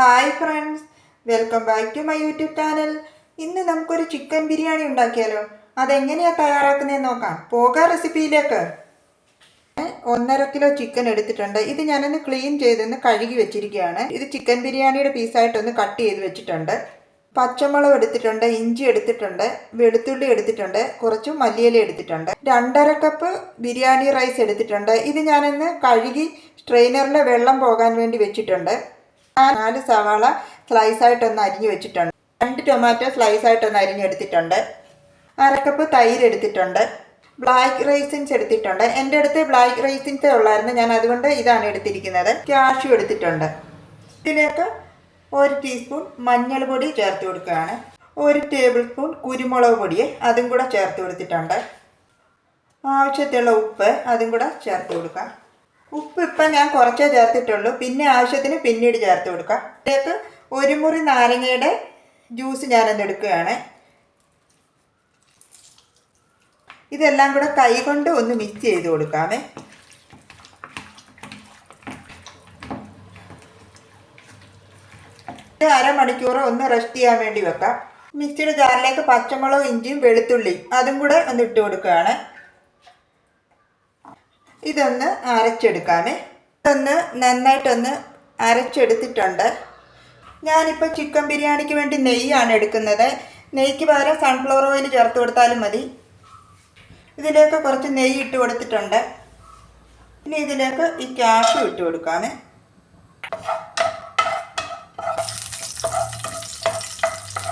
Hi friends welcome back to my YouTube channel ഇന്ന് നമുക്കൊരു chicken biryani ഉണ്ടാക്കിയാലോ? അതെങ്ങനെയാണ് തയ്യാറാക്കുന്നതെന്ന് നോക്കാം. പോകാം റെസിപ്പിയിലേക്ക് ഒന്നര കിലോ ചിക്കൻ എടുത്തിട്ടുണ്ട്. ഇത് ഞാനൊന്ന് ക്ലീൻ ചെയ്തൊന്ന് കഴുകി വെച്ചിരിക്കുകയാണ്. ഇത് ചിക്കൻ ബിരിയാണിയുടെ പീസായിട്ടൊന്ന് കട്ട് ചെയ്ത് വെച്ചിട്ടുണ്ട്. പച്ചമുളക് എടുത്തിട്ടുണ്ട് ഇഞ്ചി എടുത്തിട്ടുണ്ട് വെളുത്തുള്ളി എടുത്തിട്ടുണ്ട് കുറച്ച് മല്ലിയില എടുത്തിട്ടുണ്ട്. രണ്ടര കപ്പ് ബിരിയാണി റൈസ് എടുത്തിട്ടുണ്ട്. ഇത് ഞാനൊന്ന് കഴുകി സ്ട്രെയിനറിലെ വെള്ളം പോകാൻ വേണ്ടി വെച്ചിട്ടുണ്ട്. നാല് സവാള സ്ലൈസ് ആയിട്ടൊന്ന് അരിഞ്ഞു വെച്ചിട്ടുണ്ട്. രണ്ട് ടൊമാറ്റോ സ്ലൈസ് ആയിട്ടൊന്ന് അരിഞ്ഞെടുത്തിട്ടുണ്ട് അരക്കപ്പ് തൈര് എടുത്തിട്ടുണ്ട്. ബ്ലാക്ക് റൈസിൻസ് എടുത്തിട്ടുണ്ട്. എന്റെ അടുത്ത് ബ്ലാക്ക് റൈസിൻസ് ഉള്ളായിരുന്നു. ഞാൻ അതുകൊണ്ട് ഇതാണ് എടുത്തിരിക്കുന്നത്. കാഷ്യൂ എടുത്തിട്ടുണ്ട്. ഇതിലേക്ക് ഒരു ടീസ്പൂൺ മഞ്ഞൾ പൊടി ചേർത്ത് കൊടുക്കുകയാണ്. ഒരു ടേബിൾ സ്പൂൺ കുരുമുളക് പൊടി അതും കൂടെ ചേർത്ത് കൊടുത്തിട്ടുണ്ട്. ആവശ്യത്തിലുള്ള ഉപ്പ് അതും കൂടെ ചേർത്ത് കൊടുക്കാം. ഉപ്പ് ഇപ്പം ഞാൻ കുറച്ചേ ചേർത്തിട്ടുള്ളൂ. പിന്നെ ആവശ്യത്തിന് പിന്നീട് ചേർത്ത് കൊടുക്കാം. ഇതിലേക്ക് ഒരു മുറി നാരങ്ങയുടെ ജ്യൂസ് ഞാനത് എടുക്കുകയാണ്. ഇതെല്ലാം കൂടെ കൈ കൊണ്ട് ഒന്ന് മിക്സ് ചെയ്ത് കൊടുക്കാമേ. ഇത് അരമണിക്കൂർ ഒന്ന് റെസ്റ്റ് ചെയ്യാൻ വേണ്ടി വെക്കാം. മിക്സിയുടെ ജാറിലേക്ക് പച്ചമുളകും ഇഞ്ചിയും വെളുത്തുള്ളിയും അതും കൂടെ ഒന്ന് ഇട്ട് കൊടുക്കുകയാണ്. ഇതൊന്ന് അരച്ചെടുക്കാമേ. ഇതൊന്ന് നന്നായിട്ടൊന്ന് അരച്ചെടുത്തിട്ടുണ്ട്. ഞാനിപ്പോൾ ചിക്കൻ ബിരിയാണിക്ക് വേണ്ടി നെയ്യാണ് എടുക്കുന്നത്. നെയ്ക്ക് പകരം സൺഫ്ലവർ ഓയിൽ ചേർത്ത് കൊടുത്താലും മതി. ഇതിലേക്ക് കുറച്ച് നെയ്യ് ഇട്ട് കൊടുത്തിട്ടുണ്ട്. ഇനി ഇതിലേക്ക് ഈ ക്യാഷ് ഇട്ട് കൊടുക്കാമേ.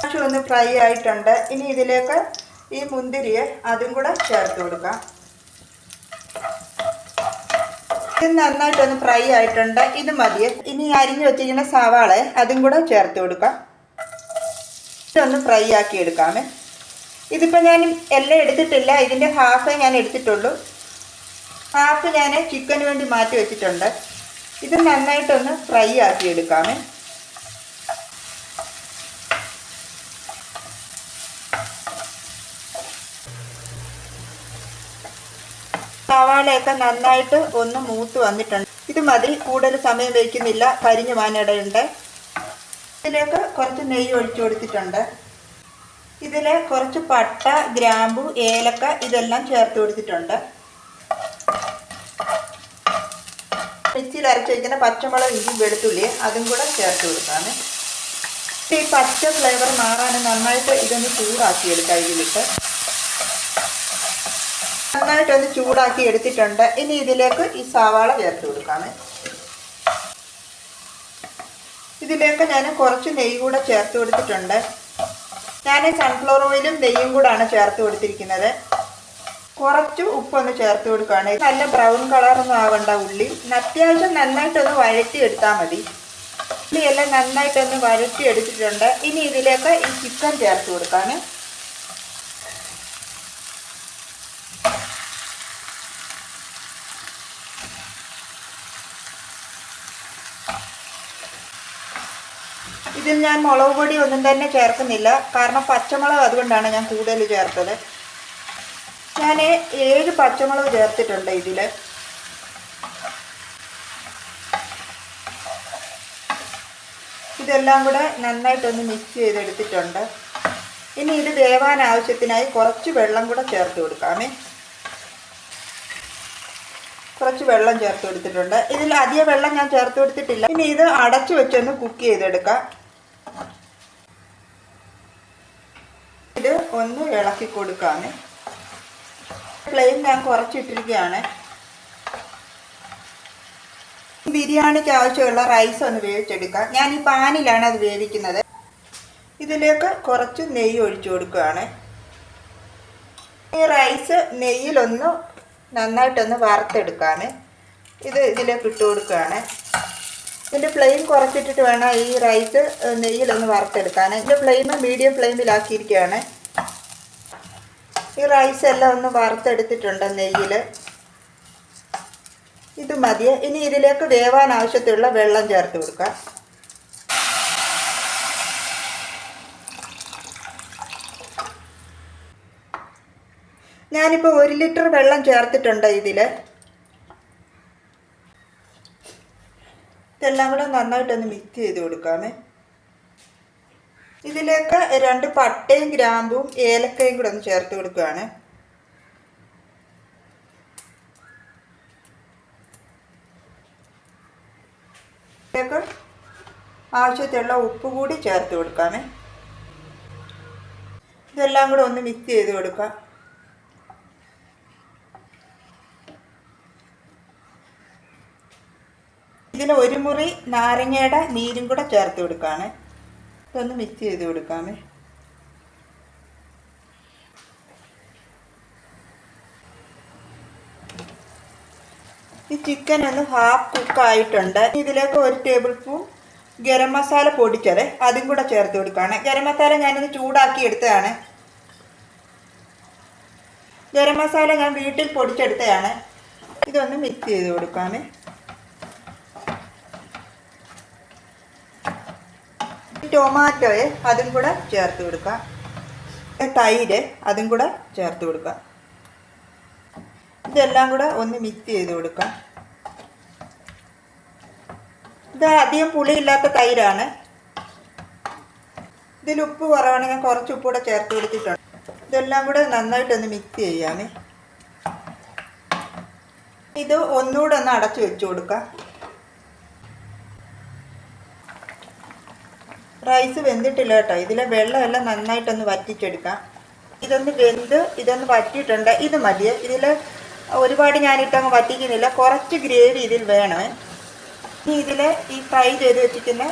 ക്യാഷ് ഒന്ന് ഫ്രൈ ആയിട്ടുണ്ട്. ഇനി ഇതിലേക്ക് ഈ മുന്തിരിയെ അതും കൂടെ ചേർത്ത് കൊടുക്കാം. ഇത് നന്നായിട്ടൊന്ന് ഫ്രൈ ആയിട്ടുണ്ട്. ഇത് മതി. ഇനി അരിഞ്ഞു വെച്ചിരിക്കുന്ന സവാള അതും കൂടെ ചേർത്ത് കൊടുക്കാം. ഇതൊന്ന് ഫ്രൈ ആക്കി എടുക്കാമേ. ഇതിപ്പോൾ ഞാൻ എല്ലാം എടുത്തിട്ടില്ല. ഇതിന്റെ ഹാഫ് ഞാൻ എടുത്തിട്ടുള്ളൂ. ഹാഫ് ഞാൻ ചിക്കന് വേണ്ടി മാറ്റി വെച്ചിട്ടുണ്ട്. ഇത് നന്നായിട്ടൊന്ന് ഫ്രൈ ആക്കി എടുക്കാമേ. സവാളയൊക്കെ നന്നായിട്ട് ഒന്ന് മൂത്ത് വന്നിട്ടുണ്ട്. ഇത് മതി കൂടുതൽ സമയം വയ്ക്കുന്നില്ല. കരിഞ്ഞു മാനിടയുണ്ട് ഇതിലേക്ക് കുറച്ച് നെയ്യ് ഒഴിച്ചു കൊടുത്തിട്ടുണ്ട്. ഇതിൽ കുറച്ച് പട്ട ഗ്രാമ്പു ഏലക്ക ഇതെല്ലാം ചേർത്ത് കൊടുത്തിട്ടുണ്ട്. മിക്സിയിൽ അരച്ച് വയ്ക്കുന്ന പച്ചമുളക് ഇഞ്ചി വെളുത്തുള്ളി അതും കൂടെ ചേർത്ത് കൊടുക്കാണ് ഈ പച്ച ഫ്ലേവർ മാറാൻ നന്നായിട്ട് ഇതൊന്ന് ചൂടാക്കിയെടുക്കാം ഇതിലിട്ട് നന്നായിട്ടൊന്ന് ചൂടാക്കി എടുത്തിട്ടുണ്ട്. ഇനി ഇതിലേക്ക് ഈ സവാള ചേർത്ത് കൊടുക്കാമേ. ഇതിലേക്ക് ഞാൻ കുറച്ച് നെയ്യ് കൂടെ ചേർത്ത് കൊടുത്തിട്ടുണ്ട്. ഞാൻ സൺഫ്ലവർ ഓയിലും നെയ്യും കൂടാണ് ചേർത്ത് കൊടുത്തിരിക്കുന്നത്. കുറച്ച് ഉപ്പൊന്ന് ചേർത്ത് കൊടുക്കുകയാണ്. നല്ല ബ്രൗൺ കളറൊന്നും ആവണ്ട ഉള്ളി. അത്യാവശ്യം നന്നായിട്ടൊന്ന് വഴറ്റി എടുത്താൽ മതി. ഉള്ളിയെല്ലാം നന്നായിട്ടൊന്ന് വഴറ്റി എടുത്തിട്ടുണ്ട് ഇനി ഇതിലേക്ക് ഈ ചിക്കൻ ചേർത്ത് കൊടുക്കാണ് ഇതിൽ ഞാൻ മുളക് പൊടി ഒന്നും തന്നെ ചേർക്കുന്നില്ല. കാരണം പച്ചമുളക് അതുകൊണ്ടാണ് ഞാൻ കൂടുതൽ ചേർത്തത്. ഞാൻ ഏഴ് പച്ചമുളക് ചേർത്തിട്ടുണ്ട് ഇതിൽ ഇതെല്ലാം കൂടെ നന്നായിട്ടൊന്ന് മിക്സ് ചെയ്തെടുത്തിട്ടുണ്ട്. ഇനി ഇത് വേവാൻ ആവശ്യത്തിനായി കുറച്ച് വെള്ളം കൂടെ ചേർത്ത് കൊടുക്കാമേ. കുറച്ച് വെള്ളം ചേർത്ത് കൊടുത്തിട്ടുണ്ട്. ഇതിൽ അധികം വെള്ളം ഞാൻ ചേർത്ത് കൊടുത്തിട്ടില്ല. ഇനി ഇത് അടച്ചു വെച്ചൊന്ന് കുക്ക് ചെയ്തെടുക്കാം ഇത് ഒന്ന് ഇളക്കി കൊടുക്കാണ്. ഫ്ലെയിം ഞാൻ കുറച്ചിട്ടിരിക്കുകയാണ്. ബിരിയാണിക്ക് ആവശ്യമുള്ള റൈസ് ഒന്ന് വേവിച്ചെടുക്കാം. ഞാൻ ഈ പാനിലാണ് അത് വേവിക്കുന്നത്. ഇതിലേക്ക് കുറച്ച് നെയ്യ് ഒഴിച്ചു കൊടുക്കുകയാണ്. ഈ റൈസ് നെയ്യിലൊന്ന് നന്നായിട്ടൊന്ന് വറുത്തെടുക്കാണ്. ഇത് ഇതിലേക്ക് ഇട്ട് കൊടുക്കുകയാണ്. ഇതിന്റെ ഫ്ലെയിം കുറച്ചിട്ടിട്ട് വേണം ഈ റൈസ് നെയ്യിലൊന്ന് വറുത്തെടുക്കാൻ. ഇതിന്റെ ഫ്ലെയിം മീഡിയം ഫ്ലെയിമിലാക്കിയിരിക്കുകയാണ് ഈ റൈസ് എല്ലാം ഒന്ന് വറുത്തെടുത്തിട്ടുണ്ട് നെയ്യിൽ ഇത് മതി. ഇനി ഇതിലേക്ക് വേവാൻ ആവശ്യത്തിലുള്ള വെള്ളം ചേർത്ത് കൊടുക്കാം ഞാനിപ്പോൾ ഒരു ലിറ്റർ വെള്ളം ചേർത്തിട്ടുണ്ട് ഇതിൽ ഇതെല്ലാം കൂടെ നന്നായിട്ടൊന്ന് മിക്സ് ചെയ്ത് കൊടുക്കാമേ. ഇതിലേക്ക് രണ്ട് പട്ടയും ഗ്രാമ്പും ഏലക്കയും കൂടെ ഒന്ന് ചേർത്ത് കൊടുക്കുകയാണ് ഇതിലേക്ക് ആവശ്യത്തിനുള്ള ഉപ്പ് കൂടി ചേർത്ത് കൊടുക്കാമേ ഇതെല്ലാം കൂടെ ഒന്ന് മിക്സ് ചെയ്ത് കൊടുക്കാം ഇതിൽ ഒരു മുറി നാരങ്ങയുടെ നീരും കൂടെ ചേർത്ത് കൊടുക്കുകയാണ്. ഇതൊന്ന് മിക്സ് ചെയ്ത് കൊടുക്കാമേ. ഈ ചിക്കൻ ഒന്ന് ഹാഫ് കുക്ക് ആയിട്ടുണ്ട്. ഇതിലേക്ക് ഒരു ടേബിൾ സ്പൂൺ ഗരം മസാല പൊടിച്ചത്. അതും കൂടെ ചേർത്ത് കൊടുക്കുകയാണ് ഗരം മസാല ഞാനൊന്ന് ചൂടാക്കി എടുത്തതാണ്. ഗരം മസാല ഞാൻ വീട്ടിൽ പൊടിച്ചെടുത്തതാണ്. ഇതൊന്ന് മിക്സ് ചെയ്ത് കൊടുക്കാമേ. ടൊമാറ്റോയെ അതും കൂടെ ചേർത്ത് കൊടുക്കാം തൈര് അതും കൂടെ ചേർത്ത് കൊടുക്കാം ഇതെല്ലാം കൂടെ ഒന്ന് മിക്സ് ചെയ്ത് കൊടുക്കാം ഇത് അധികം പുളിയില്ലാത്ത തൈരാണ്. ഇതിൽ ഉപ്പ് കുറവാണെങ്കിൽ കുറച്ച് ഉപ്പ് കൂടെ ചേർത്ത് കൊടുത്തിട്ടുണ്ട്. ഇതെല്ലാം കൂടെ നന്നായിട്ടൊന്ന് മിക്സ് ചെയ്യാമേ. ഇത് ഒന്നുകൂടെ ഒന്ന് അടച്ചു വെച്ച് കൊടുക്കാം റൈസ് വെന്തിട്ടില്ല കേട്ടോ. ഇതിലെ വെള്ളമെല്ലാം നന്നായിട്ടൊന്ന് വറ്റിച്ചെടുക്കാം. ഇതൊന്ന് വെന്ത് ഇതൊന്ന് വറ്റിയിട്ടുണ്ട്. ഇത് മതി. ഇതിൽ ഒരുപാട് ഞാനിട്ടങ്ങ് വറ്റിക്കുന്നില്ല. കുറച്ച് ഗ്രേവി ഇതിൽ വേണമേ ഇനി ഇതിൽ ഈ ഫ്രൈ ചെയ്ത് വെച്ചിരിക്കുന്ന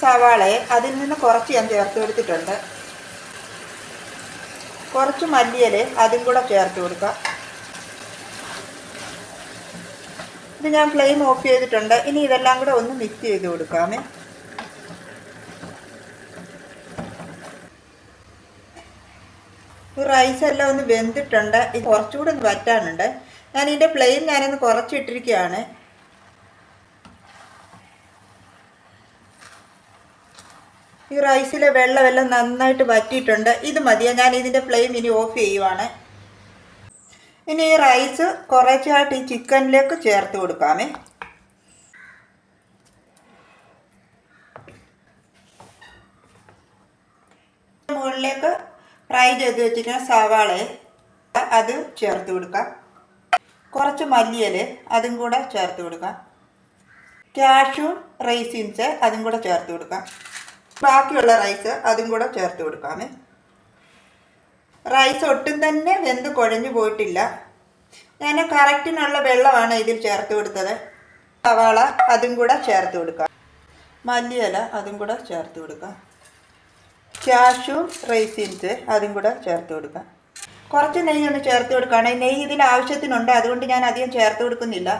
സവാളയെ അതിൽ നിന്ന് കുറച്ച് ഞാൻ ചേർത്ത് കൊടുത്തിട്ടുണ്ട്. കുറച്ച് മല്ലിയില അതും കൂടെ ചേർത്ത് കൊടുക്കാം. ഇത് ഞാൻ ഫ്ലെയിം ഓഫ് ചെയ്തിട്ടുണ്ട്. ഇനി ഇതെല്ലാം കൂടെ ഒന്ന് മിക്സ് ചെയ്ത് കൊടുക്കാമേ. റൈസ് എല്ലാം ഒന്ന് വെന്തിട്ടുണ്ട്. ഇത് കുറച്ചുകൂടെ ഒന്ന് വറ്റാനുണ്ട്. ഞാൻ ഇതിന്റെ ഫ്ലെയിം ഞാനൊന്ന് കുറച്ചിട്ടിരിക്കുകയാണ്. ഈ റൈസിലെ വെള്ളമെല്ലാം നന്നായിട്ട് വറ്റിയിട്ടുണ്ട്. ഇത് മതിയാ? ഞാൻ ഇതിന്റെ ഫ്ലെയിം ഇനി ഓഫ് ചെയ്യുവാണ്. ഇനി ഈ റൈസ് കുറച്ചായിട്ട് ഈ ചിക്കനിലേക്ക് ചേർത്ത് കൊടുക്കാമേ. മുകളിലേക്ക് ഫ്രൈ ചെയ്ത് വെച്ചിരിക്കുന്ന സവാളയെ അത് ചേർത്ത് കൊടുക്കാം കുറച്ച് മല്ലിയൽ അതും കൂടെ ചേർത്ത് കൊടുക്കാം ക്യാഷു റൈസിൻസ് അതും കൂടെ ചേർത്ത് കൊടുക്കാം ബാക്കിയുള്ള റൈസ് അതും കൂടെ ചേർത്ത് കൊടുക്കാമേ റൈസ് ഒട്ടും തന്നെ വെന്ത് കുഴഞ്ഞു പോയിട്ടില്ല. ഞാൻ കറക്റ്റിനുള്ള വെള്ളമാണ് ഇതിൽ ചേർത്ത് കൊടുത്തത്. സവാള അതും കൂടെ ചേർത്ത് കൊടുക്കാം മല്ലിയില അതും കൂടെ ചേർത്ത് കൊടുക്കാം കാഷ്യൂ റൈസിൻസ് അതും കൂടെ ചേർത്ത് കൊടുക്കാം. കുറച്ച് നെയ്യ് ഒന്ന് ചേർത്ത് കൊടുക്കുകയാണ്. നെയ്യ് ഇതിൽ ആവശ്യത്തിനുണ്ട്. അതുകൊണ്ട് ഞാൻ അധികം ചേർത്ത് കൊടുക്കുന്നില്ല.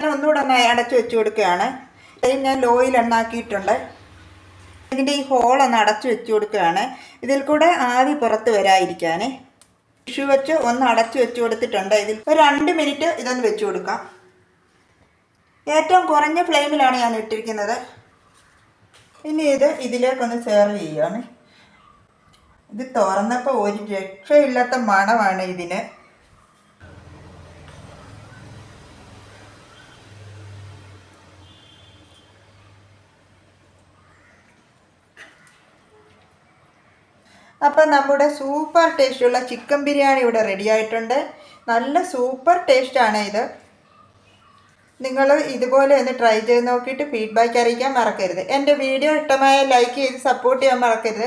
ഞാൻ ഒന്നുകൂടെ ഒന്ന് അടച്ച് വെച്ച് കൊടുക്കുകയാണ്. ഇത് ഞാൻ ലോയിൽ എണ്ണാക്കിയിട്ടുണ്ട്. ഇതിന്റെ ഈ ഹോൾ ഒന്ന് അടച്ച് വെച്ച് കൊടുക്കുകയാണ്. ഇതിൽ കൂടെ ആവി പുറത്ത് വരാതിരിക്കാൻ. ടിഷ്യൂ വെച്ച് ഒന്ന് അടച്ച് വെച്ച് കൊടുത്തിട്ടുണ്ട്. ഇതിൽ ഒരു രണ്ട് മിനിറ്റ് ഇതൊന്ന് വെച്ച് കൊടുക്കാം. ഏറ്റവും കുറഞ്ഞ ഫ്ലെയിമിലാണ് ഞാൻ ഇട്ടിരിക്കുന്നത്. ഇനി ഇത് ഇതിലേക്കൊന്ന് സെർവ് ചെയ്യുകയാണ്. ഇത് തുറന്നപ്പോൾ ഒരു രക്ഷയില്ലാത്ത മണമാണ് ഇതിന്. അപ്പം നമ്മുടെ സൂപ്പർ ടേസ്റ്റുള്ള ചിക്കൻ ബിരിയാണി ഇവിടെ റെഡി ആയിട്ടുണ്ട്. നല്ല സൂപ്പർ ടേസ്റ്റാണ് ഇത്. നിങ്ങൾ ഇതുപോലെ ഒന്ന് ട്രൈ ചെയ്ത് നോക്കിയിട്ട് ഫീഡ്ബാക്ക് അറിയിക്കാൻ മറക്കരുത്. എന്റെ വീഡിയോ ഇഷ്ടമായ ലൈക്ക് ചെയ്ത് സപ്പോർട്ട് ചെയ്യാൻ മറക്കരുത്.